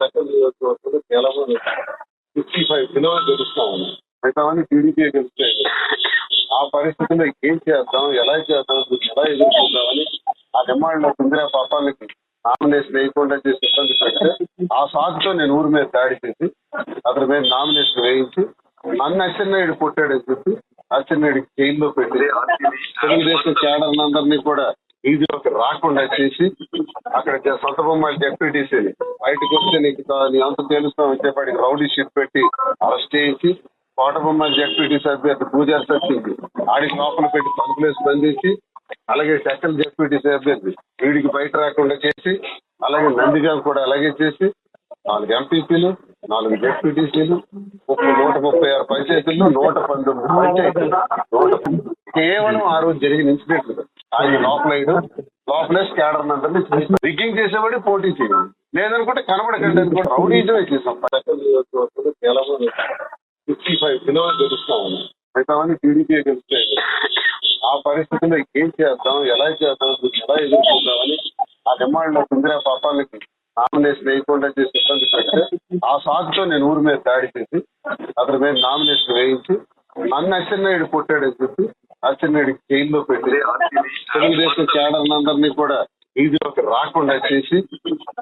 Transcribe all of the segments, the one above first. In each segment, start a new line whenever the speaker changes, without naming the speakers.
Second నియోజకవర్గంలో కేవలం fifty five kilo గెలుస్తా ఉన్నాం. మిగతావన్నీ టీడీపీ గెలుస్తాయి? ఆ పరిస్థితుల్లో ఏం చేద్దాం? ఎలా చేద్దాం? ఎలా ఎదుర్కొందామని ఆ డిమాండ్ సుందర పాపాలకి నామినేషన్ వేయకుండా చేసి ఇబ్బంది పెడితే ఆ సాగుతో నేను ఊరి మీద దాడి చేసి అతని మీద నామినేషన్ వేయించి నన్ను అచ్చెన్నాయుడు కొట్టాడని చెప్పి అచ్చెన్నాయుడికి జైల్లో పెట్టి తెలుగుదేశం క్యాడర్ అందరినీ కూడా వీధిలోకి రాకుండా చేసి అక్కడ సొంత బొమ్మాయి డెప్యూటీసీని బయటకు వస్తే నీకు నీ అంత తెలుస్తామని చెప్పి రౌడీ షీట్ పెట్టి అరెస్ట్ చేయించి కోట బొమ్మాయి డెప్యూటీసీ అభ్యర్థి పూజారి సత్యంకి ఆడికి లోపల పెట్టి తలుపులేసి బంధించి అలాగే టెక్కల్ డెప్యూటీసీ అభ్యర్థి వీడికి బయట రాకుండా చేసి అలాగే నందిగాం కూడా అలాగే చేసి నాలుగు ఎంపీపీలు నాలుగు డెప్యూటీసీలు ముప్పై నూట ముప్పై ఆరు పంచాయతీల్లో నూట పంతొమ్మిది పంచాయతీలు. నూట కేవలం ఆ రోజు జరిగిన ఇన్సిడెంట్లు. ఆయన లోపలేయడం లోపలేసి క్యాడర్ అందరినీ రిగ్గింగ్ చేసేవాడి పోటీ చేయాలి. లేదనుకుంటే కనబడకండి అనుకుంటే రౌడీజమే చేసాం ఫిఫ్టీ ఫైవ్ కిలో గెలుస్తా ఉన్నాం మిగతావన్నీ టీడీపీ గెలుస్తాయి ఆ పరిస్థితుల్లో ఏం చేద్దాం ఎలా చేద్దాం ఎలా ఎదుర్కొందామని ఆ డిమాండ్ సుందర పాపాలకి నామినేషన్ వేయకుండా చేసి ఇబ్బంది పెడితే ఆ సాగుతో నేను ఊరి మీద దాడి చేసి అతని మీద నామినేషన్ వేయించి నన్ను అచ్చెన్నాయుడు కొట్టాడని చెప్పి అచ్చెన్నాయుడికి జైల్లో పెట్టి తెలుగుదేశం క్యాడర్ అందరినీ కూడా ఈజీలోకి రాకుండా చేసి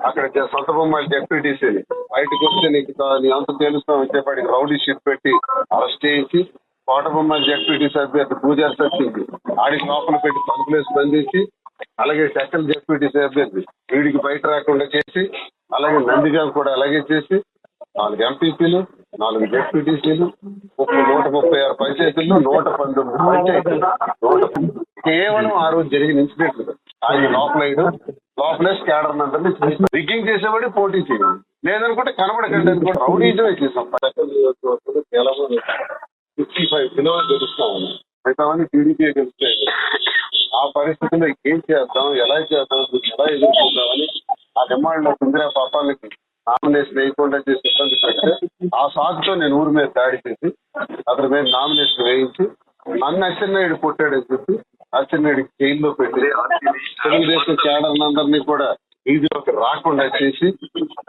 అక్కడ సొంత బొమ్మాయి డెప్యూటీసీని బయటకు వస్తే నీకు నీ అంత తెలుస్తామని చెప్పి రౌడీ షీట్ పెట్టి అరెస్ట్ చేయించి కోట బొమ్మాయి డెప్యూటీసీ అభ్యర్థి పూజా సత్యంకి ఆడికి లోపల పెట్టి తలుపులేసి బంధించి అలాగే టెక్కల్ డెప్యూటీసీ అభ్యర్థి వీడికి బయట రాకుండా చేసి అలాగే నందిగాం కూడా అలాగే చేసి నాలుగు ఎంపీపీలు నాలుగు డిప్యూటీసీలు నూట ముప్పై ఆరు పంచాయతీల్లో నూట పంతొమ్మిది పంచాయతీలు. నూట కేవలం ఆ రోజు జరిగిన ఇన్సిడెంట్లు. ఆయన లోపలేయడం లోపలే క్యాడర్ అందరినీ రిగ్గింగ్ చేసేవాడి పోటీ చేయడం లేదనుకుంటే కనబడకండి అనుకుంటే రౌడీజం చేసాం కేవలం ఫిఫ్టీ ఫైవ్ కిలో గెలుస్తా ఉన్నాం మిగతావన్నీ టీడీపీ గెలుస్తాయి. ఆ పరిస్థితుల్లో ఏం చేద్దాం ఎలా చేద్దాం ఎలా ఎదుర్కొందామని ఆ డిమాండ్ సుందర పాపాలకి నామినేషన్ వేయకుండా చేసి ఇబ్బంది పెడితే ఆ సాకుతో నేను ఊరి మీద దాడి చేసి అతని మీద నామినేషన్ వేయించి నన్ను అచ్చెన్నాయుడు కొట్టాడని చెప్పి అచ్చెన్నాయుడు జైల్లో పెట్టి తెలుగుదేశం క్యాడర్ అందరినీ కూడా ఈజీలోకి రాకుండా చేసి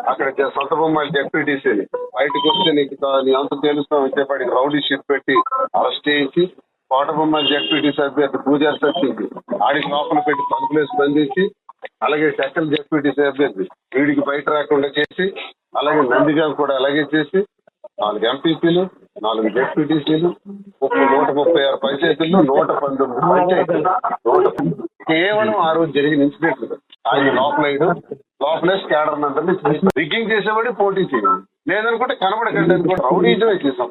అక్కడ సొంత బొమ్మాయి డెప్యూటీసీని బయటకు వస్తే నీకు నీ అంత తెలుస్తామని చెప్పి రౌడీ షీట్ పెట్టి అరెస్ట్ చేయించి కోట బొమ్మాయి డెప్యూటీసీ అభ్యర్థి పూజారి సత్యంకి ఆడికి లోపల పెట్టి తలుపులేసి బంధించి అలాగే సెకండ్ డిప్యూటీ అభ్యర్థి వీడికి బయట రాకుండా చేసి అలాగే నందిగాం కూడా అలాగే చేసి నాలుగు ఎంపీపీలు నాలుగు డిప్యూటీసీలు ముప్పై నూట ముప్పై ఆరు పంచాయతీల్లో నూట పంతొమ్మిది పంచాయతీలు. నూట కేవలం ఆ రోజు జరిగిన ఇన్సిడెంట్లు. ఆయన లోపలేయడం లోపలేసి క్యాడర్ అంటే రిగ్గింగ్ చేసేవాడి పోటీ చేయడం లేదనుకుంటే కనబడకండి అనుకుంటే రౌడీజం చేసాం